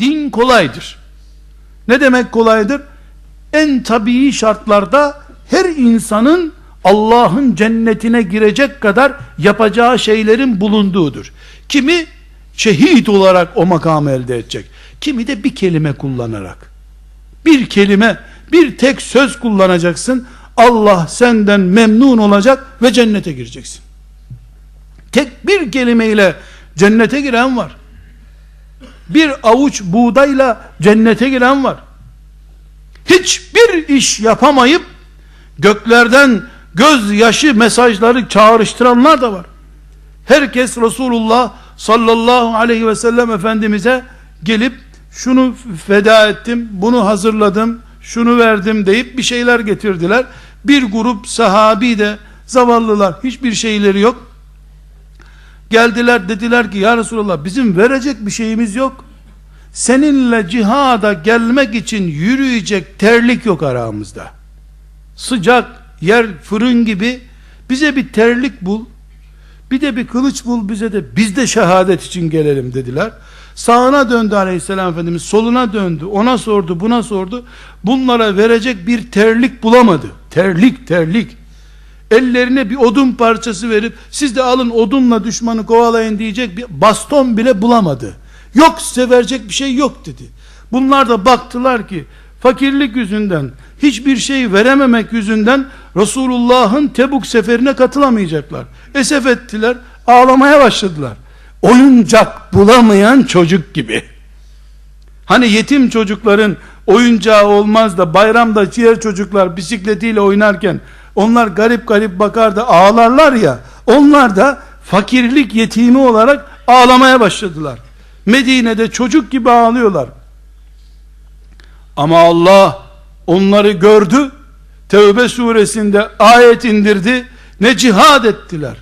din kolaydır. Ne demek kolaydır? En tabii şartlarda her insanın Allah'ın cennetine girecek kadar yapacağı şeylerin bulunduğudur. Kimi şehit olarak o makamı elde edecek. Kimi de bir kelime kullanarak. Bir kelime, bir tek söz kullanacaksın. Allah senden memnun olacak ve cennete gireceksin. Tek bir kelimeyle cennete giren var. Bir avuç buğdayla cennete giren var. Hiçbir iş yapamayıp göklerden gözyaşı mesajları çağrıştıranlar da var. Herkes Resulullah sallallahu aleyhi ve sellem Efendimiz'e gelip şunu feda ettim, bunu hazırladım, şunu verdim deyip bir şeyler getirdiler. Bir grup sahabi de zavallılar hiçbir şeyleri yok. Geldiler dediler ki ya Resulallah bizim verecek bir şeyimiz yok. Seninle cihada gelmek için yürüyecek terlik yok aramızda. Sıcak yer fırın gibi bize bir terlik bul. Bir de bir kılıç bul bize de biz de şehadet için gelelim dediler. Sağına döndü aleyhisselam efendimiz soluna döndü ona sordu buna sordu. Bunlara verecek bir terlik bulamadı. Terlik terlik. Ellerine bir odun parçası verip siz de alın odunla düşmanı kovalayın diyecek bir baston bile bulamadı. Yok size verecek bir şey yok dedi. Bunlar da baktılar ki fakirlik yüzünden hiçbir şey verememek yüzünden Resulullah'ın Tebuk seferine katılamayacaklar. Esef ettiler, ağlamaya başladılar. Oyuncak bulamayan çocuk gibi. Hani yetim çocukların oyuncağı olmaz da bayramda diğer çocuklar bisikletiyle oynarken onlar garip garip bakar da ağlarlar ya onlar da fakirlik yetimi olarak ağlamaya başladılar. Medine'de çocuk gibi ağlıyorlar. Ama Allah onları gördü. Tevbe suresinde ayet indirdi. Ne cihad ettiler.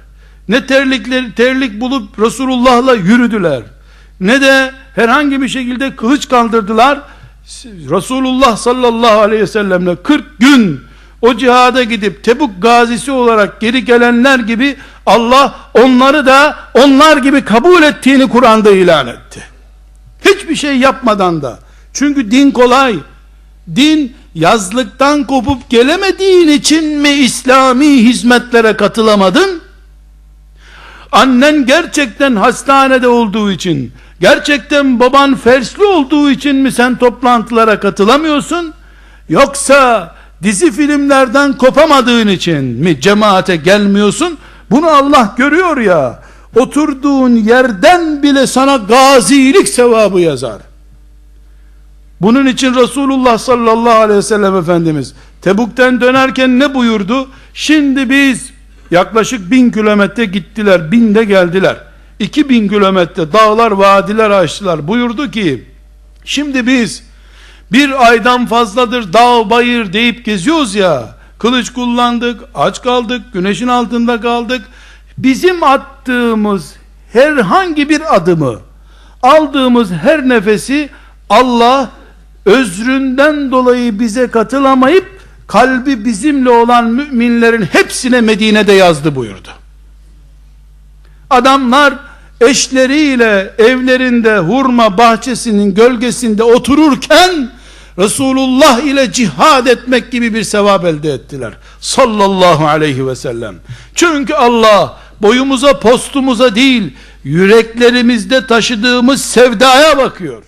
Ne terlikleri terlik bulup Resulullah'la yürüdüler. Ne de herhangi bir şekilde kılıç kaldırdılar. Resulullah sallallahu aleyhi ve sellemle 40 gün o cihada gidip Tebuk gazisi olarak geri gelenler gibi Allah onları da onlar gibi kabul ettiğini Kur'an'da ilan etti. Hiçbir şey yapmadan da. Çünkü din kolay. Din yazlıktan kopup gelemediğin için mi İslami hizmetlere katılamadın? Annen gerçekten hastanede olduğu için, gerçekten baban fersli olduğu için mi sen toplantılara katılamıyorsun? Yoksa dizi filmlerden kopamadığın için mi cemaate gelmiyorsun? Bunu Allah görüyor ya. Oturduğun yerden bile sana gazilik sevabı yazar. Bunun için Resulullah sallallahu aleyhi ve sellem Efendimiz Tebuk'ten dönerken ne buyurdu? Şimdi biz yaklaşık bin kilometre gittiler, binde geldiler. İki bin kilometre dağlar, vadiler açtılar. Buyurdu ki, şimdi biz bir aydan fazladır dağ bayır deyip geziyoruz ya, kılıç kullandık, aç kaldık, güneşin altında kaldık. Bizim attığımız herhangi bir adımı, aldığımız her nefesi Allah özründen dolayı bize katılamayıp kalbi bizimle olan müminlerin hepsine Medine'de yazdı buyurdu. Adamlar eşleriyle evlerinde hurma bahçesinin gölgesinde otururken Resulullah ile cihad etmek gibi bir sevap elde ettiler. Sallallahu aleyhi ve sellem. Çünkü Allah boyumuza postumuza değil yüreklerimizde taşıdığımız sevdaya bakıyor.